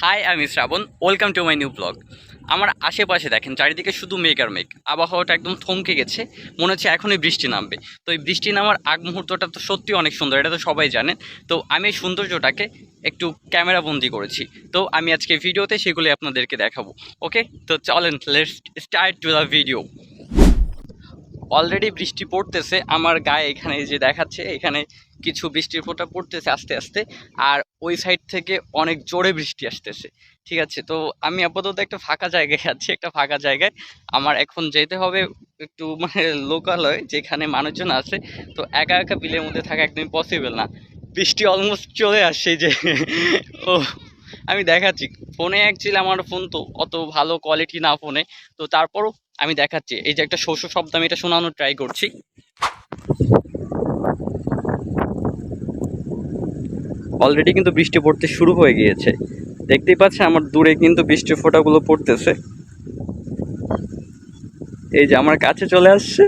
High আমি Shrabon welcome to my new blog আমার আশেপাশে দেখেন, চারিদিকে শুধু মেঘ আর মেঘ। আবহাওয়াটা একদম থমকে গেছে। মনে হচ্ছে এখনই বৃষ্টি নামবে। তো এই বৃষ্টি নামার আগ মুহূর্তটা তো সত্যি অনেক সুন্দর, এটা তো সবাই জানেন। তো আমি এই সৌন্দর্যটাকে একটু ক্যামেরা বন্দি করেছি। তো আমি আজকে ভিডিওতে সেগুলি আপনাদেরকে দেখাবো। ওকে তো চলেন let's start to the video already বৃষ্টি পড়তেছে, আমার গায়ে এখানে যে দেখাচ্ছে, এখানে কিছু বৃষ্টির ফোঁটা পড়তেছে আস্তে আস্তে, আর ওই সাইড থেকে অনেক জোরে বৃষ্টি আসতেছে, ঠিক আছে? তো আমি আপাতত একটা ফাঁকা জায়গায় আছি, একটা ফাঁকা জায়গায়। আমার এখন যেতে হবে একটু মানে লোকালয় যেখানে মানুষজন আছে, তো একা একা বিলের মধ্যে থাকা একদমই পসিবল না। বৃষ্টি অলমোস্ট চলে আসছে যে, ও আমি দেখাচ্ছি। ফোনে অ্যাকচুয়ালি আমার ফোন তো অত ভালো কোয়ালিটি না ফোনে তো তারপরও আমি দেখাচ্ছি। এই যে একটা শস্য শব্দ আমি এটা শোনানোর ট্রাই করছি। অলরেডি কিন্তু বৃষ্টি পড়তে শুরু হয়ে গিয়েছে। দেখতেই পাচ্ছেন আমার দূরে কিন্তু বৃষ্টির ফোঁটাগুলো পড়তেছে। এই যে আমার কাছে চলে আসছে।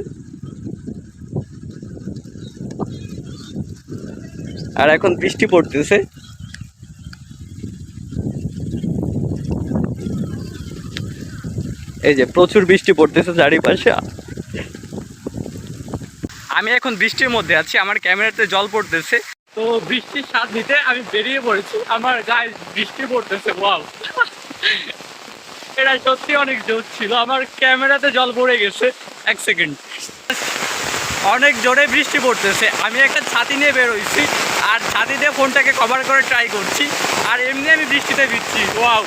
আর এখন বৃষ্টি পড়তেছে। এই যে প্রচুর বৃষ্টি পড়তেছে চারিপাশে। আমি এখন বৃষ্টির মধ্যে আছি আমার ক্যামেরাতে জল পড়তেছে। তো বৃষ্টির স্বাদ নিতে আমি বেরিয়ে পড়েছি আমার গায়ে বৃষ্টি পড়তেছে ওয়াও। এটা সত্যি অনেক জোর ছিল আমার ক্যামেরাতে জল পড়ে গেছে এক সেকেন্ড। অনেক জোরে বৃষ্টি পড়তেছে আমি একটা ছাতি নিয়ে বেরোইছি আর ছাতি দিয়ে ফোনটাকে কভার করে ট্রাই করছি আর এমনি আমি বৃষ্টিতে ভিজছি ওয়াও।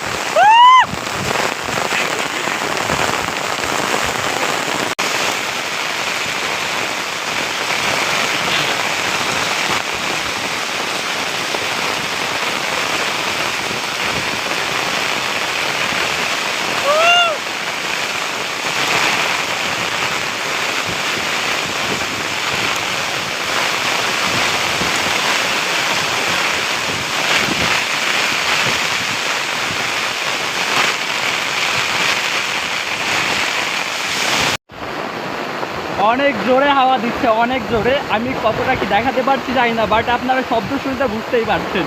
অনেক জোরে হাওয়া দিচ্ছে, অনেক জোরে। আমি কতটা কি দেখাতে পারছি জানি না বাট আপনারা শব্দ শুনতে বুঝতেই পারছেন।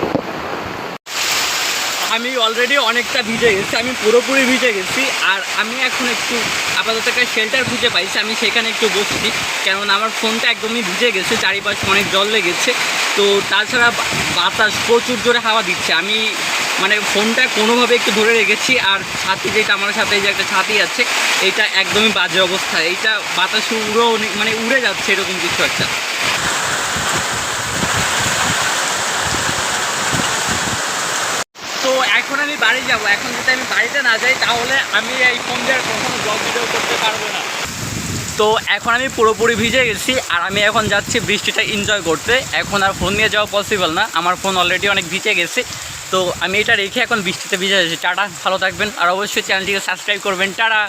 আমি অলরেডি অনেকটা ভিজে গেছি, আমি পুরোপুরি ভিজে গেছি, আর আমি এখন একটু আপাতত একটা শেল্টার খুঁজে পাইছি, আমি সেখানে একটু বসছি, কেননা আমার ফোনটা একদমই ভিজে গেছে, চারিপাশে অনেক জল লেগেছে, তো তাছাড়া বাতাস প্রচুর জোরে হাওয়া দিচ্ছে, আমি মানে ফোনটা কোনোভাবে একটু ধরে রেখেছি, আর ছাতি যেটা আমার সাথে যে একটা ছাতি আছে এইটা একদমই বাজে অবস্থা, এইটা বাতাস উড়েও মানে উড়ে যাচ্ছে এরকম কিছু একটা তো এখন আমি বাড়ি যাব। এখন যদি আমি বাড়িতে না যাই, তাহলে আমি এই ফোন দিয়ে কখনো ব্লগ ভিডিও করতে পারব না। তো এখন আমি পুরোপুরি ভিজে গেছি, আর আমি এখন যাচ্ছি বৃষ্টিটা এনজয় করতে। এখন আর ফোন নিয়ে যাওয়া পসিবল না। আমার ফোন অলরেডি অনেক ভিজে গেছে। তো আমি এটা রেখে এখন বৃষ্টিতে ভিজে গেছি। টাটা, ভালো থাকবেন। আর অবশ্যই চ্যানেলটিকে সাবস্ক্রাইব করবেন। টাটা!